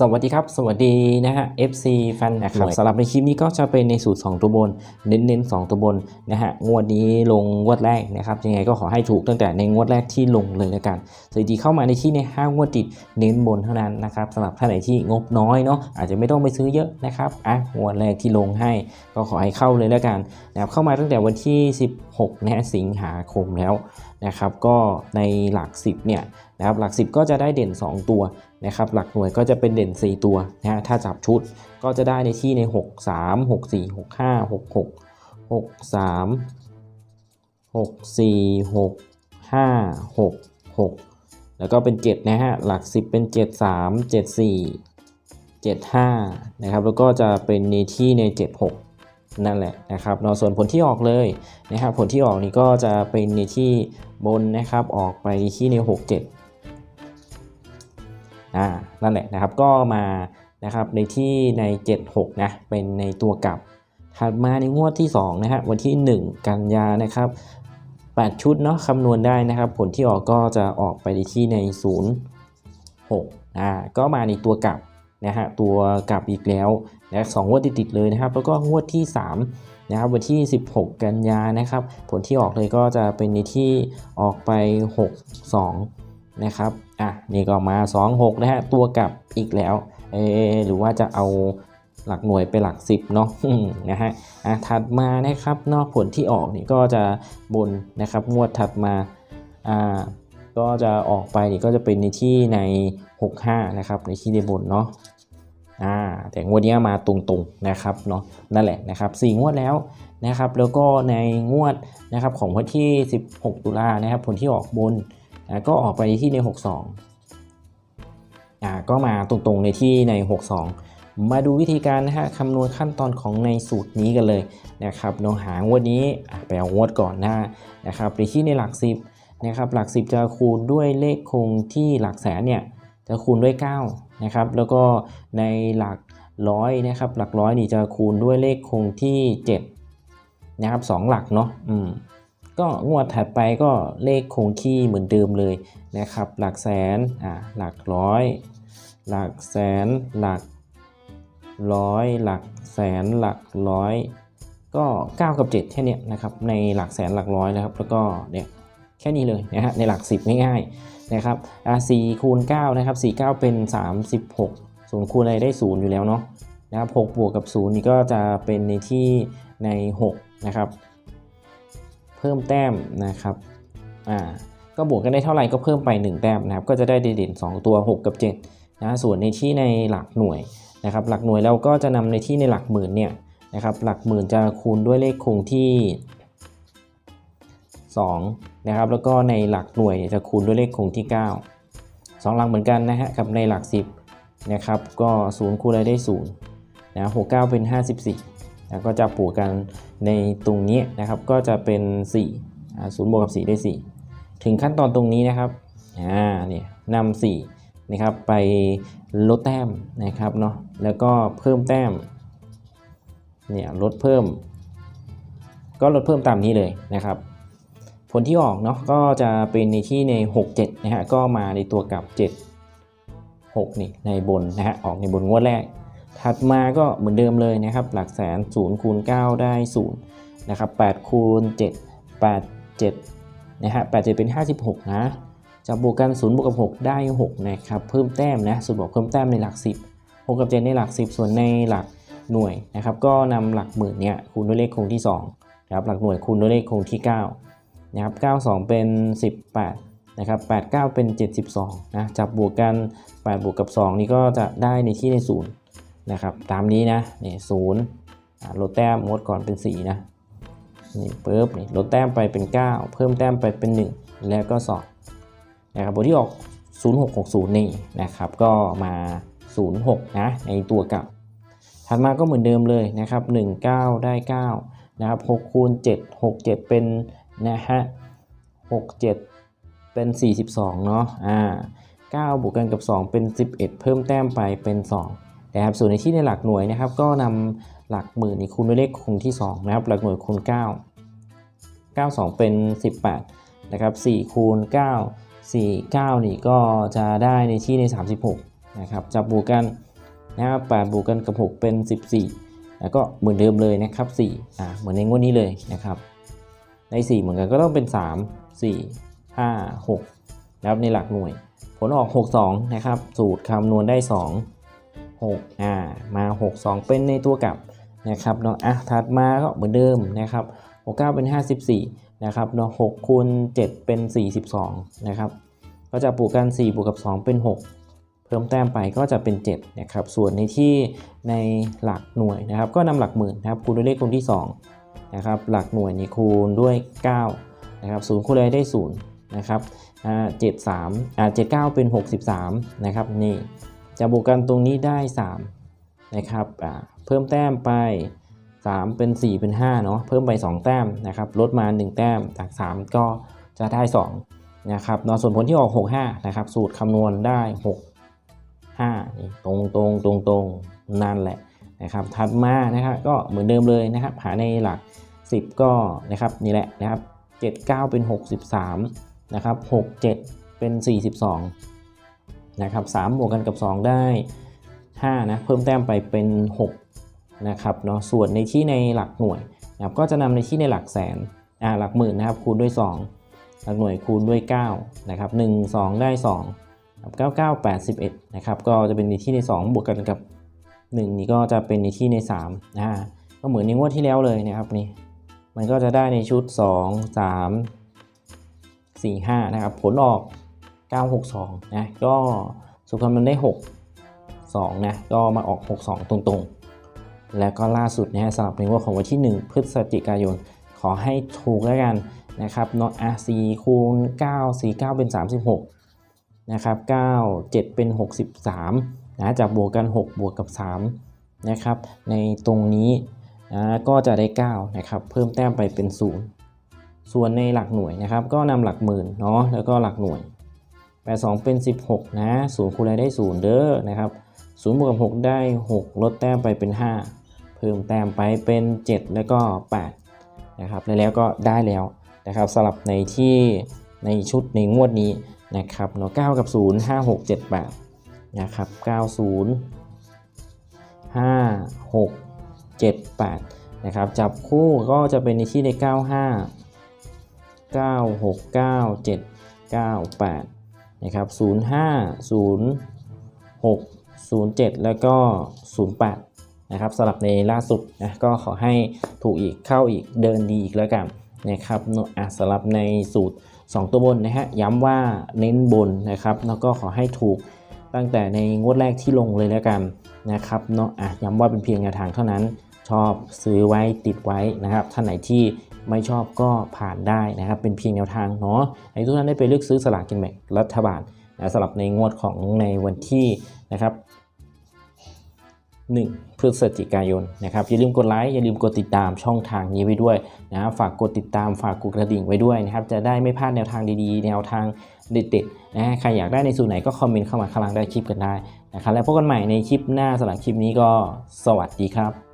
สวัสดีครับ สวัสดีนะฮะ FC แฟนนะครับสำหรับในคลิปนี้ก็จะเป็นในสูตร 2 ตัวบน เน้นๆ 2 ตัวบนนะฮะ งวดนี้ลงงวดแรกนะครับ ยังไงก็ขอให้ถูกตั้งแต่ในงวดแรกที่ลงเลยแล้วกันสถิติเข้ามาในที่ใน 5 งวดติดเน้นบนเท่านั้นนะครับสำหรับท่านไหนที่งบน้อยเนาะอาจจะไม่ต้องไปซื้อเยอะนะครับอะงวดแรกที่ลงให้ก็ขอให้เข้าเลยแล้วกันนะครับเข้ามาตั้งแต่วันที่ 16นะฮะสิงหาคมแล้ว นะครับก็ในหลัก 10เนี่ยนะครับหลัก 10 ก็จะได้เด่น 2 ตัวนะครับหลักหน่วยก็จะเป็นเด่น 4 ตัวนะฮะถ้าจับชุดก็จะได้ในที่ใน 6 3 6 4 6 5 6 6 6 3 6 4 6 5 6 6 แล้วก็เป็น 7 นะฮะหลัก 10 เป็น 7 3 7 4 7 5นะครับแล้วก็จะเป็นในที่ใน 7 6 นั่นแหละนะครับเนาะส่วนผลที่ออกเลยนะครับผลที่ออกนี่ก็จะเป็นในที่บนนะครับออกไปที่ใน6 7อ่านั่นแหละนะครับก็มานะครับในที่ใน 76นะเป็นในตัวกลับถัดมาในงวดที่2นะฮะวันที่ 1 กันยานะครับ8 ชุดเนาะคำนวณได้นะครับ ผลที่ออกก็จะออกไปในที่ใน 0 6อ่าก็มาในตัวกลับนะฮะตัวกลับอีกแล้วนะสองงวดติดๆเลยนะครับ แล้วก็งวดที่ 3 นะครับ วันที่ 16 กันยานะครับ ผลที่ออกเลยก็จะเป็นในที่ออกไป 6 2 นะครับ อะ นี่ก็มา 2 6 นะฮะ ตัวกลับอีกแล้วเออหรือว่าจะเอาหลักหน่วยไปหลัก 10 เนาะนะฮะ อะ ถัดมานะครับนอกผลที่ออกนี่ก็จะบนนะครับ งวดถัดมา อ่าก็จะออกไปนี่ก็จะเป็นในที่ใน 65 นะครับ ในที่ในบนเนาะ อ่าแต่งวดนี้มาตรงๆนะครับเนาะนั่นแหละนะครับ4งวดแล้วนะครับ แล้วก็ในงวดนะครับของวันที่ 16 ตุลานะครับ ผลที่ออกบนอะก็ออกไปที่ใน 62อ่าก็มาตรงๆในที่ใน 62 มาดูวิธีการนะฮะคำนวณขั้นตอนของในสูตรนี้กันเลยนะครับเนาะหางวดนี้ไปเอางวดก่อนหน้านะครับในที่ในหลัก 10นะครับหลัก 10 จะคูณด้วยเลขคงที่หลักแสนเนี่ย จะคูณด้วย9นะครับแล้วก็ในหลักร้อยนะครับหลักร้อยนี่จะคูณด้วยเลขคงที่7นะครับสองหลักเนาะอืมก็งวดถัดไปก็เลขคงที่เหมือนเดิมเลยนะครับหลักแสนอ่าหลักร้อยหลักแสนหลักร้อยหลักแสนหลักร้อยก็ 9 กับ 7 แค่นี้นะครับในหลักแสนหลักร้อยนะครับแล้วก็เนี่ยแค่นี้เลยนะฮะในหลัก 10 ง่ายๆ นะครับอ่า4คูณ9นะครับ4 9 เป็น 36ศูนคูณอะไรได้ 0 อยู่แล้วเนาะนะครับ6บวกกับ 0 นี่ก็จะเป็นในที่ใน 6 นะครับ เพิ่มแต้มนะครับอ่าก็บวกกันได้เท่าไหร่ก็เพิ่มไป 1 แต้มนะครับ ก็จะได้เด่น 2 ตัว 6 กับ7นะส่วนในที่ในหลักหน่วยนะครับ หลักหน่วยเราก็จะนำในที่ในหลักหมื่นเนี่ยนะครับ หลักหมื่นจะคูณด้วยเลขคงที่ 2 นะครับแล้วก็ในหลักหน่วยจะคูณด้วยเลขคงที่ 9 2 หลักเหมือนกันนะฮะกับในหลัก 10นะครับก็0คูณอะไรได้0นะ69 เป็น 54แล้วก็จะบวกกันในตรงนี้นะครับก็จะเป็น4อ่า0บวกกับ 4 ได้ 4 ถึงขั้นตอนตรงนี้นะครับอ่าเนี่ยนำ4นะครับไปลดแต้มนะครับเนาะแล้วก็เพิ่มแต้มเนี่ยลดเพิ่ม ก็ลดเพิ่มตามนี้เลยนะครับ ผลที่ออกเนาะก็จะเป็นในที่ใน 6 7นะฮะก็มาในตัวกับ 7 6 นี่ในบนนะฮะออกในบนงวดแรก ถัดมาก็เหมือนเดิมเลยนะครับ หลักแสน0คูณ9ได้0นะครับ8คูณ7 8 7นะฮะ8 7 เป็น 56 นะจะบวกกัน0บวกกับ6 ได้ 6 นะครับ เพิ่มแต้มนะสูตรบอกเพิ่มแต้มในหลัก 10 6 กับ 7 ในหลัก 10 ส่วนในหลักหน่วยนะครับ ก็นำหลักหมื่นเนี่ยคูณด้วยเลขคงที่2นะครับหลักหน่วยคูณด้วยเลขคงที่ 9 นะครับ92 เป็น 18นะครับ89 เป็น 72นะจับบวกกัน 8 บวกกับ 2 นี่ก็จะได้ในที่ใน0นะครับตามนี้นะนี่ศูนย์ลดแต้มงดก่อนเป็น4นะนี่ปุ๊บนี่ลดแต้มไปเป็น 9 เพิ่มแต้มไปเป็น 1 แล้วก็2นะครับบทที่ออก 0660 นี่นะครับก็มา 06 นะในตัวกลับถัดมาก็เหมือนเดิมเลยนะครับ 19 ได้ 9 นะครับ6คูณ7 6 7 เป็น นะฮะ6 7เป็น 42 เนาะอ่า9บวกกันกับ 2 เป็น 11 เพิ่มแต้มไปเป็น2นะครับส่วนในที่ในหลักหน่วยนะครับ ก็นำหลักหมื่นนี่คูณด้วยเลขคงที่ 2 นะครับ หลักหน่วยคูณ 9 9 2 เป็น 18 นะครับ 4 คูณ 9 4 9 นี่ก็จะได้ในที่ใน 36 นะครับ จับบวกกันนะครับ8บวกกันกับ 6 เป็น 14 แล้วก็เหมือนเดิมเลยนะครับ4อ่าเหมือนในงวดนี้เลยนะครับ ใน 4 เหมือนกันก็ต้องเป็น 3 4 5 6นะครับในหลักหน่วย ผลออก 62 นะครับ สูตรคำนวณได้ 2 6อ่ามา 62 เป็นในตัวกลับนะครับเนาะอะถัดมาก็เหมือนเดิมนะครับ69 เป็น 54 นะครับเนาะ6คูณ7เป็น 42 นะครับ ก็จะบวกกัน 4 บวกกับ 2 เป็น 6 เพิ่มแต้มไปก็จะเป็น 7 นะครับ ส่วนในที่ในหลักหน่วยนะครับ ก็นำหลักหมื่นนะครับคูณด้วยเลขคูณที่ 2 นะครับหลักหน่วยนี่คูณด้วย9นะครับ0คูณอะไรได้0นะครับอ่า73อ่า79เป็น 63นะครับนี่จะบวกกันตรงนี้ได้ 3 นะครับอ่าเพิ่มแต้มไป 3 เป็น 4 เป็น5เนาะเพิ่มไป 2 แต้มนะครับลดมา 1 แต้มจาก 3 ก็จะได้2นะครับเนาส่วนผลที่ออก 6 5นะครับสูตรคำนวณได้ 6 5นี่ตรงตรงตรงตรงนั่นแหละ นะครับถัดมานะครับก็เหมือนเดิมเลยนะครับหาในหลัก 10 ก็นะครับนี่แหละนะครับ 7 9 เป็น 63นะครับ6 7 เป็น 42นะครับ3บวกกันกับ 2 ได้ 5 นะเพิ่มแต้มไปเป็น 6 นะครับเนาะส่วนในที่ในหลักหน่วยนะครับก็จะนำในที่ในหลักแสนอ่าหลักหมื่นนะครับคูณด้วย 2 หลักหน่วยคูณด้วย9นะครับ1 2 ได้2ครับ9 9 81นะครับก็จะเป็นในที่ใน 2 บวกกันกับ 1 นี่ก็จะเป็นในที่ใน3นะก็เหมือนในงวดที่แล้วเลยนะครับนี่มันก็จะได้ในชุด 2 3 4 5 นะครับ ผลออก 962 นะ ก็สุขมันได้ 6 2 นะ ก็มาออก 62 ตรงๆ แล้วก็ล่าสุดนะฮะสำหรับในงวดของวันที่ 1 พฤศจิกายน ขอให้ถูกแล้วกันนะครับนาะอะ4คูณ 9 4 9 เป็น 36 นะครับ 9 7 เป็น 63 นะจากบวกกัน 6 บวกกับ3นะครับในตรงนี้นะก็จะได้9นะครับเพิ่มแต้มไปเป็น 0 ส่วนในหลักหน่วยนะครับ ก็นำหลักหมื่นเนาะแล้วก็หลักหน่วย82 เป็น 16 นะ0คูณอะไรได้ 0 เด้อนะครับ0บวกกับ 6 ได้ 6 ลดแต้มไปเป็น 5 เพิ่มแต้มไปเป็น 7 แล้วก็8นะครับแล้วก็ได้แล้วนะครับสลับในที่ในชุดในงวดนี้นะครับเนาะ9กับ 0 5 6 7 8 นะครับ 90 5 6 7 8 นะครับ จับคู่ก็จะเป็นในที่ใน 95 9 6 9 7 9 8 นะครับ 05 06 07 แล้วก็ 08 นะครับสำหรับในล่าสุดนะก็ขอให้ถูกอีกเข้าอีกเดินดีอีกแล้วกันนะครับเนอะอะสำหรับในสูตร 2 ตัวบนนะฮะย้ำว่าเน้นบนนะครับ แล้วก็ขอให้ถูก ตั้งแต่ในงวดแรกที่ลงเลยแล้วกันนะครับเนาะอะย้ำว่าเป็นเพียงแนวทางเท่านั้น ชอบซื้อไว้ติดไว้นะครับท่านไหนที่ไม่ชอบก็ผ่านได้นะครับ เป็นเพียงแนวทางเนาะให้ทุกท่านได้ไปเลือกซื้อสลากกินแบ่งรัฐบาลนะสำหรับในงวดของในวันที่นะครับ 1 พฤศจิกายนนะครับอย่าลืมกดไลค์อย่าลืมกดติดตามช่องทางนี้ไว้ด้วยนะฝากกดติดตามฝากกดกระดิ่งไว้ด้วยนะครับจะได้ไม่พลาดแนวทางดีๆ แนวทางเด็ดๆนะฮะใครอยากได้ในสูตรไหนก็คอมเมนต์เข้ามาข้างล่างได้คลิปกันได้นะครับแล้วพบกันใหม่ในคลิปหน้าสำหรับคลิปนี้ก็สวัสดีครับ